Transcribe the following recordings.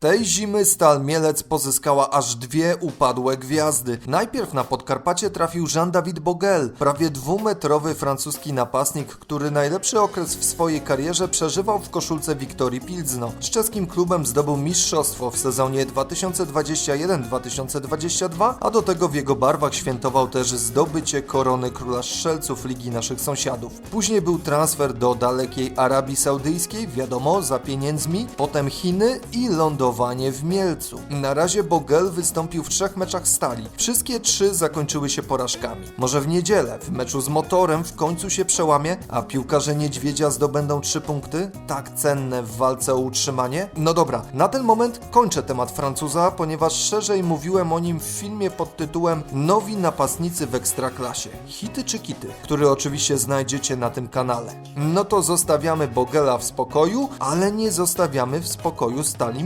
Tej zimy Stal Mielec pozyskała aż dwie upadłe gwiazdy. Najpierw na Podkarpacie trafił Jean-David Bogel, prawie dwumetrowy francuski napastnik, który najlepszy okres w swojej karierze przeżywał w koszulce Wiktorii Pilzno. Z czeskim klubem zdobył mistrzostwo w sezonie 2021-2022, a do tego w jego barwach świętował też zdobycie korony króla strzelców Ligi Naszych Sąsiadów. Później był transfer do dalekiej Arabii Saudyjskiej, wiadomo, za pieniędzmi, potem Chiny i w Mielcu. Na razie Bogel wystąpił w trzech meczach stali. Wszystkie trzy zakończyły się porażkami. Może w niedzielę, w meczu z motorem w końcu się przełamie, a piłkarze Niedźwiedzia zdobędą trzy punkty, tak cenne w walce o utrzymanie? No dobra, na ten moment kończę temat Francuza, ponieważ szerzej mówiłem o nim w filmie pod tytułem Nowi napastnicy w Ekstraklasie. Hity czy kity? Który oczywiście znajdziecie na tym kanale. No to zostawiamy Bogela w spokoju, ale nie zostawiamy w spokoju Stali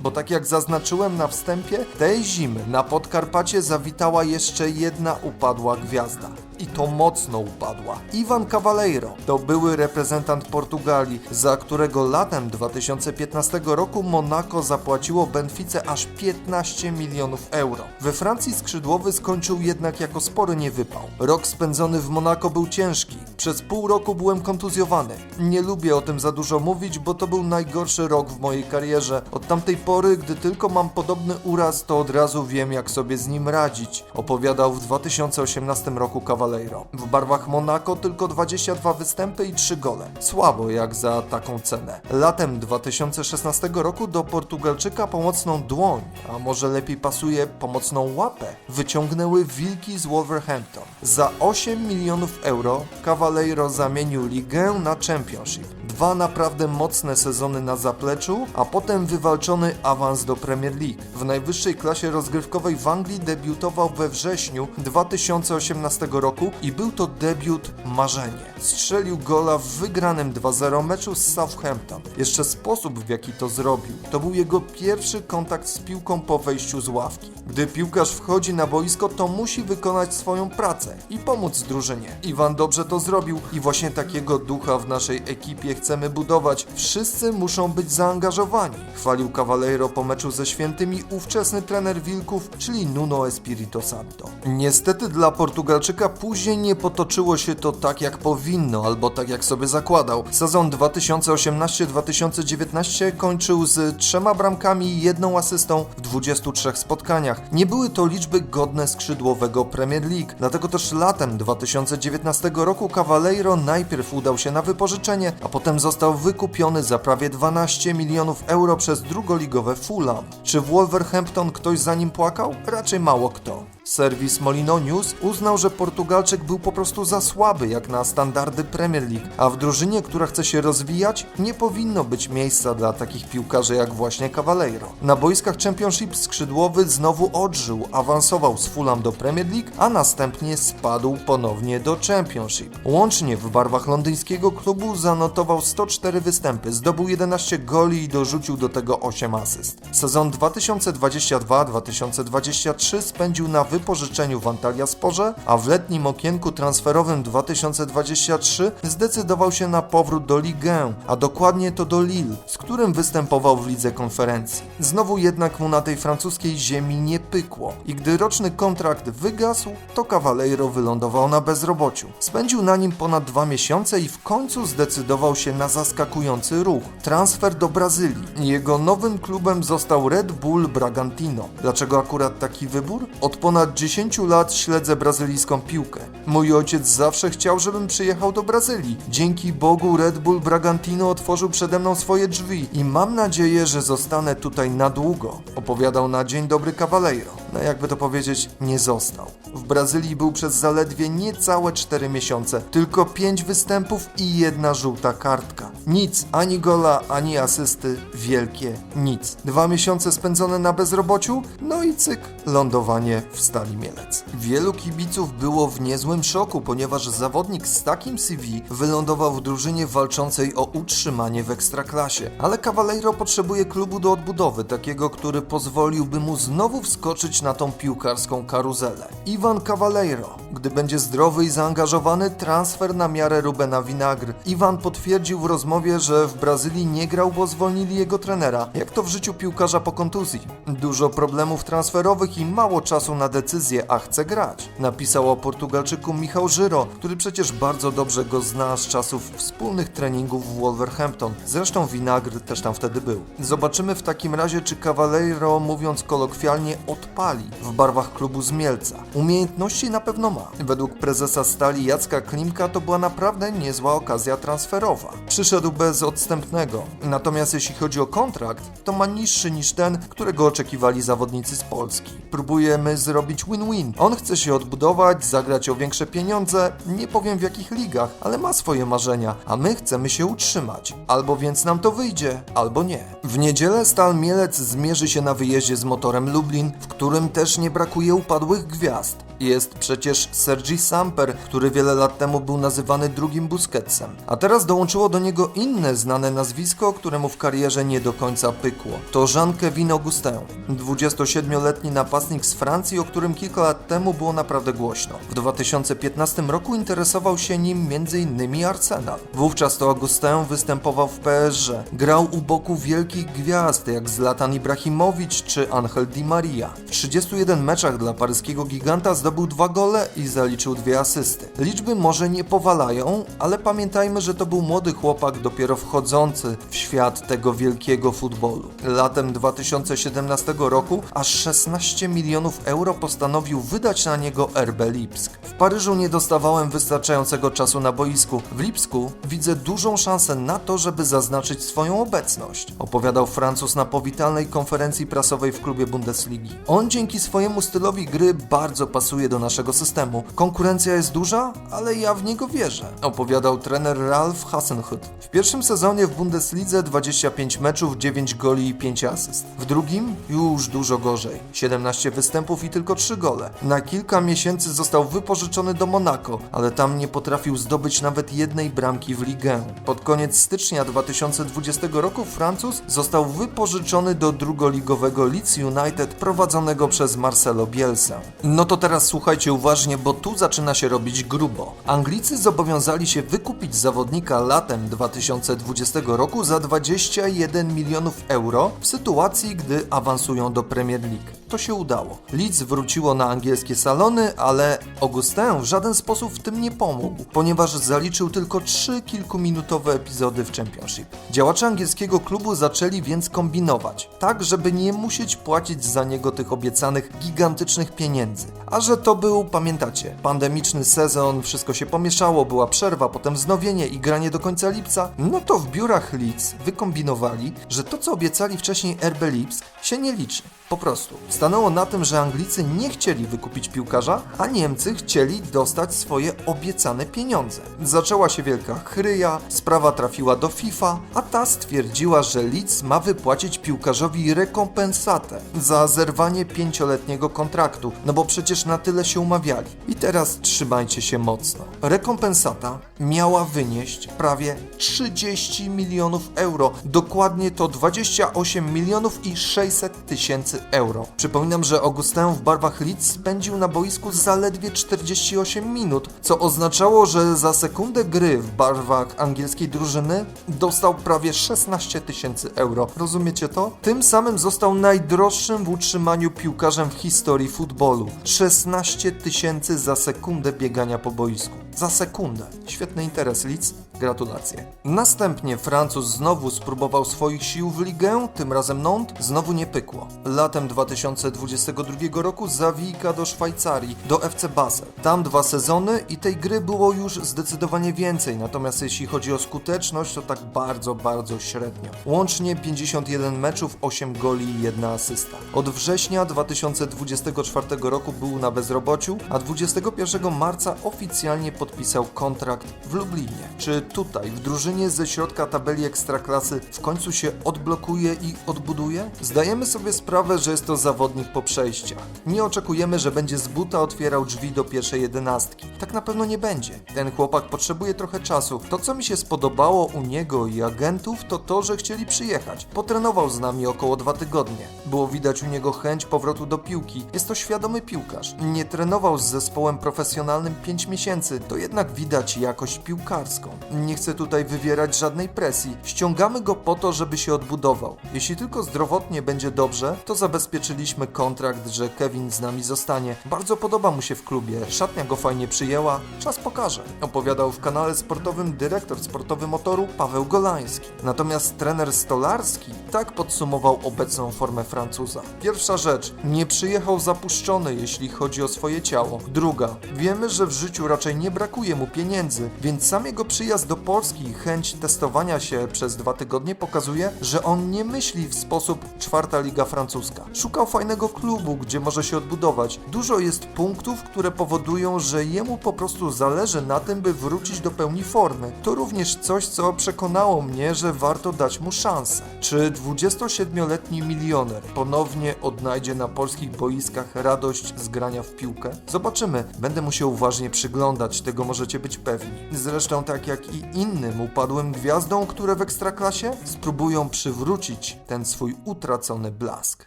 Bo tak jak zaznaczyłem na wstępie, tej zimy na Podkarpacie zawitała jeszcze jedna upadła gwiazda. I to mocno upadła. Iwan Cavaleiro to były reprezentant Portugalii, za którego latem 2015 roku Monaco zapłaciło Benfice aż 15 milionów euro. We Francji skrzydłowy skończył jednak jako spory niewypał. Rok spędzony w Monako był ciężki. Przez pół roku byłem kontuzjowany. Nie lubię o tym za dużo mówić, bo to był najgorszy rok w mojej karierze. Od tamtej pory, gdy tylko mam podobny uraz, to od razu wiem, jak sobie z nim radzić. Opowiadał w 2018 roku Cavaleiro. W barwach Monako tylko 22 występy i 3 gole. Słabo jak za taką cenę. Latem 2016 roku do Portugalczyka pomocną dłoń, a może lepiej pasuje pomocną łapę, wyciągnęły wilki z Wolverhampton. Za 8 milionów euro Cavaleiro zamienił ligę na Championship. Dwa naprawdę mocne sezony na zapleczu, a potem wywalczony awans do Premier League. W najwyższej klasie rozgrywkowej w Anglii debiutował we wrześniu 2018 roku i był to debiut marzenie. Strzelił gola w wygranym 2-0 meczu z Southampton. Jeszcze sposób w jaki to zrobił, to był jego pierwszy kontakt z piłką po wejściu z ławki. Gdy piłkarz wchodzi na boisko, to musi wykonać swoją pracę i pomóc drużynie. Iwan dobrze to zrobił i właśnie takiego ducha w naszej ekipie chcemy budować. Wszyscy muszą być zaangażowani. Chwalił Cavaleiro po meczu ze świętymi ówczesny trener Wilków, czyli Nuno Espirito Santo. Niestety dla Portugalczyka później nie potoczyło się to tak jak powinno, albo tak jak sobie zakładał. Sezon 2018-2019 kończył z trzema bramkami i jedną asystą w 23 spotkaniach. Nie były to liczby godne skrzydłowego Premier League, dlatego też latem 2019 roku Cavaleiro najpierw udał się na wypożyczenie, a potem został wykupiony za prawie 12 milionów euro przez drugoligowe Fulham. Czy w Wolverhampton ktoś za nim płakał? Raczej mało kto. Serwis Molino News uznał, że Portugalczyk był po prostu za słaby jak na standardy Premier League, a w drużynie, która chce się rozwijać, nie powinno być miejsca dla takich piłkarzy jak właśnie Cavaleiro. Na boiskach Championship skrzydłowy znowu odżył, awansował z Fulham do Premier League, a następnie spadł ponownie do Championship. Łącznie w barwach londyńskiego klubu zanotował 104 występy, zdobył 11 goli i dorzucił do tego 8 asyst. Sezon 2022-2023 spędził na wypożyczeniu w Antalya Sporze, a w letnim okienku transferowym 2023 zdecydował się na powrót do Ligue 1, a dokładnie to do Lille, z którym występował w lidze konferencji. Znowu jednak mu na tej francuskiej ziemi nie pykło i gdy roczny kontrakt wygasł, to Cavaleiro wylądował na bezrobociu. Spędził na nim ponad dwa miesiące i w końcu zdecydował się na zaskakujący ruch. Transfer do Brazylii. Jego nowym klubem został Red Bull Bragantino. Dlaczego akurat taki wybór? Od ponad 10 lat śledzę brazylijską piłkę. Mój ojciec zawsze chciał, żebym przyjechał do Brazylii. Dzięki Bogu Red Bull Bragantino otworzył przede mną swoje drzwi i mam nadzieję, że zostanę tutaj na długo. Opowiadał na Dzień Dobry Cavaleiro. No jakby to powiedzieć, nie został. W Brazylii był przez zaledwie niecałe 4 miesiące. Tylko 5 występów i jedna żółta kartka. Nic, ani gola, ani asysty, wielkie nic. Dwa miesiące spędzone na bezrobociu, no i cyk, lądowanie w Stali Mielec. Wielu kibiców było w niezłym szoku, ponieważ zawodnik z takim CV wylądował w drużynie walczącej o utrzymanie w Ekstraklasie. Ale Cavaleiro potrzebuje klubu do odbudowy, takiego, który pozwoliłby mu znowu wskoczyć na tą piłkarską karuzelę. Iwan Cavaleiro, Gdy będzie zdrowy i zaangażowany, transfer na miarę Rubena Winagry. Iwan potwierdził w rozmowie, że w Brazylii nie grał, bo zwolnili jego trenera. Jak to w życiu piłkarza po kontuzji? Dużo problemów transferowych i mało czasu na decyzje, a chce grać. Napisał o Portugalczyku Michał Żyro, który przecież bardzo dobrze go zna z czasów wspólnych treningów w Wolverhampton. Zresztą Winagry też tam wtedy był. Zobaczymy w takim razie, czy Cavaleiro, mówiąc kolokwialnie, odpali w barwach klubu z Mielca. Umiejętności na pewno ma. Według prezesa Stali Jacka Klimka to była naprawdę niezła okazja transferowa. Przyszedł bez odstępnego. Natomiast jeśli chodzi o kontrakt, to ma niższy niż ten, którego oczekiwali zawodnicy z Polski. Próbujemy zrobić win-win. On chce się odbudować, zagrać o większe pieniądze, nie powiem w jakich ligach, ale ma swoje marzenia, a my chcemy się utrzymać. Albo więc nam to wyjdzie, albo nie. W niedzielę Stal Mielec zmierzy się na wyjeździe z motorem Lublin, w którym też nie brakuje upadłych gwiazd. Jest przecież Sergi Samper, który wiele lat temu był nazywany drugim Busquetsem. A teraz dołączyło do niego inne znane nazwisko, któremu w karierze nie do końca pykło. To Jean-Kevin Augustin, 27-letni napastnik z Francji, o którym kilka lat temu było naprawdę głośno. W 2015 roku interesował się nim m.in. Arsenal. Wówczas to Augustin występował w PSG. Grał u boku wielkich gwiazd jak Zlatan Ibrahimowicz czy Angel Di Maria. W 31 meczach dla paryskiego giganta zdobył dwa gole i zaliczył dwie asysty. Liczby może nie powalają, ale pamiętajmy, że to był młody chłopak dopiero wchodzący w świat tego wielkiego futbolu. Latem 2017 roku aż 16 milionów euro postanowił wydać na niego RB Lipsk. W Paryżu nie dostawałem wystarczającego czasu na boisku. W Lipsku widzę dużą szansę na to, żeby zaznaczyć swoją obecność, opowiadał Francuz na powitalnej konferencji prasowej w klubie Bundesligi. On dzięki swojemu stylowi gry bardzo pasuje do naszego systemu. Konkurencja jest duża, ale ja w niego wierzę, opowiadał trener Ralf Hasenhut. W pierwszym sezonie w Bundeslidze 25 meczów, 9 goli i 5 asyst. W drugim już dużo gorzej. 17 występów i tylko 3 gole. Na kilka miesięcy został wypożyczony do Monako, ale tam nie potrafił zdobyć nawet jednej bramki w ligę. Pod koniec stycznia 2020 roku Francuz został wypożyczony do drugoligowego Leeds United prowadzonego przez Marcelo Bielsę. No to teraz słuchajcie uważnie, bo tu zaczyna się robić grubo. Anglicy zobowiązali się wykupić zawodnika latem 2020 roku za 21 milionów euro w sytuacji, gdy awansują do Premier League. To się udało. Leeds wróciło na angielskie salony, ale Augustin w żaden sposób w tym nie pomógł, ponieważ zaliczył tylko trzy kilkuminutowe epizody w Championship. Działacze angielskiego klubu zaczęli więc kombinować, tak żeby nie musieć płacić za niego tych obiecanych gigantycznych pieniędzy. A że to był, pamiętacie, pandemiczny sezon, wszystko się pomieszało, była przerwa, potem wznowienie i granie do końca lipca, no to w biurach Leeds wykombinowali, że to co obiecali wcześniej RB Lipsk się nie liczy. Po prostu. Stanęło na tym, że Anglicy nie chcieli wykupić piłkarza, a Niemcy chcieli dostać swoje obiecane pieniądze. Zaczęła się wielka chryja, sprawa trafiła do FIFA, a ta stwierdziła, że Leeds ma wypłacić piłkarzowi rekompensatę za zerwanie pięcioletniego kontraktu, no bo przecież na tyle się umawiali. I teraz trzymajcie się mocno. Rekompensata miała wynieść prawie 30 milionów euro, dokładnie to 28 milionów i 600 tysięcy euro. Przypominam, że Augustin w barwach Leeds spędził na boisku zaledwie 48 minut, co oznaczało, że za sekundę gry w barwach angielskiej drużyny dostał prawie 16 tysięcy euro. Rozumiecie to? Tym samym został najdroższym w utrzymaniu piłkarzem w historii futbolu. 16 tysięcy za sekundę biegania po boisku. Za sekundę. Świetny interes, Leeds. Gratulacje. Następnie Francuz znowu spróbował swoich sił w ligę, tym razem Nantes, znowu nie pykło. Latem 2022 roku zawijka do Szwajcarii, do FC Basel. Tam dwa sezony i tej gry było już zdecydowanie więcej, natomiast jeśli chodzi o skuteczność, to tak bardzo, bardzo średnio. Łącznie 51 meczów, 8 goli i 1 asysta. Od września 2024 roku był na bezrobociu, a 21 marca oficjalnie podpisał kontrakt w Lublinie. Czy tutaj, w drużynie ze środka tabeli Ekstraklasy, w końcu się odblokuje i odbuduje? Zdajemy sobie sprawę, że jest to zawodnik po przejściach. Nie oczekujemy, że będzie z buta otwierał drzwi do pierwszej jedenastki. Tak na pewno nie będzie. Ten chłopak potrzebuje trochę czasu. To, co mi się spodobało u niego i agentów, to to, że chcieli przyjechać. Potrenował z nami około dwa tygodnie. Było widać u niego chęć powrotu do piłki. Jest to świadomy piłkarz. Nie trenował z zespołem profesjonalnym 5 miesięcy, to jednak widać jakość piłkarską. Nie chcę tutaj wywierać żadnej presji. Ściągamy go po to, żeby się odbudował. Jeśli tylko zdrowotnie będzie dobrze, to zabezpieczyliśmy kontrakt, że Kevin z nami zostanie. Bardzo podoba mu się w klubie, szatnia go fajnie przyjęła, czas pokaże. Opowiadał w kanale sportowym dyrektor sportowy motoru Paweł Golański. Natomiast trener Stolarski tak podsumował obecną formę Francuza. Pierwsza rzecz, nie przyjechał zapuszczony, jeśli chodzi o swoje ciało. Druga, wiemy, że w życiu raczej nie brakuje mu pieniędzy, więc sam jego przyjazd do Polski i chęć testowania się przez dwa tygodnie pokazuje, że on nie myśli w sposób czwarta liga francuska. Szukał fajnego klubu, gdzie może się odbudować. Dużo jest punktów, które powodują, że jemu po prostu zależy na tym, by wrócić do pełni formy. To również coś, co przekonało mnie, że warto dać mu szansę. Czy 27-letni milioner ponownie odnajdzie na polskich boiskach radość z grania w piłkę? Zobaczymy. Będę mu się uważnie przyglądać, tego możecie być pewni. Zresztą tak jak i innym upadłym gwiazdom, które w Ekstraklasie spróbują przywrócić ten swój utracony blask.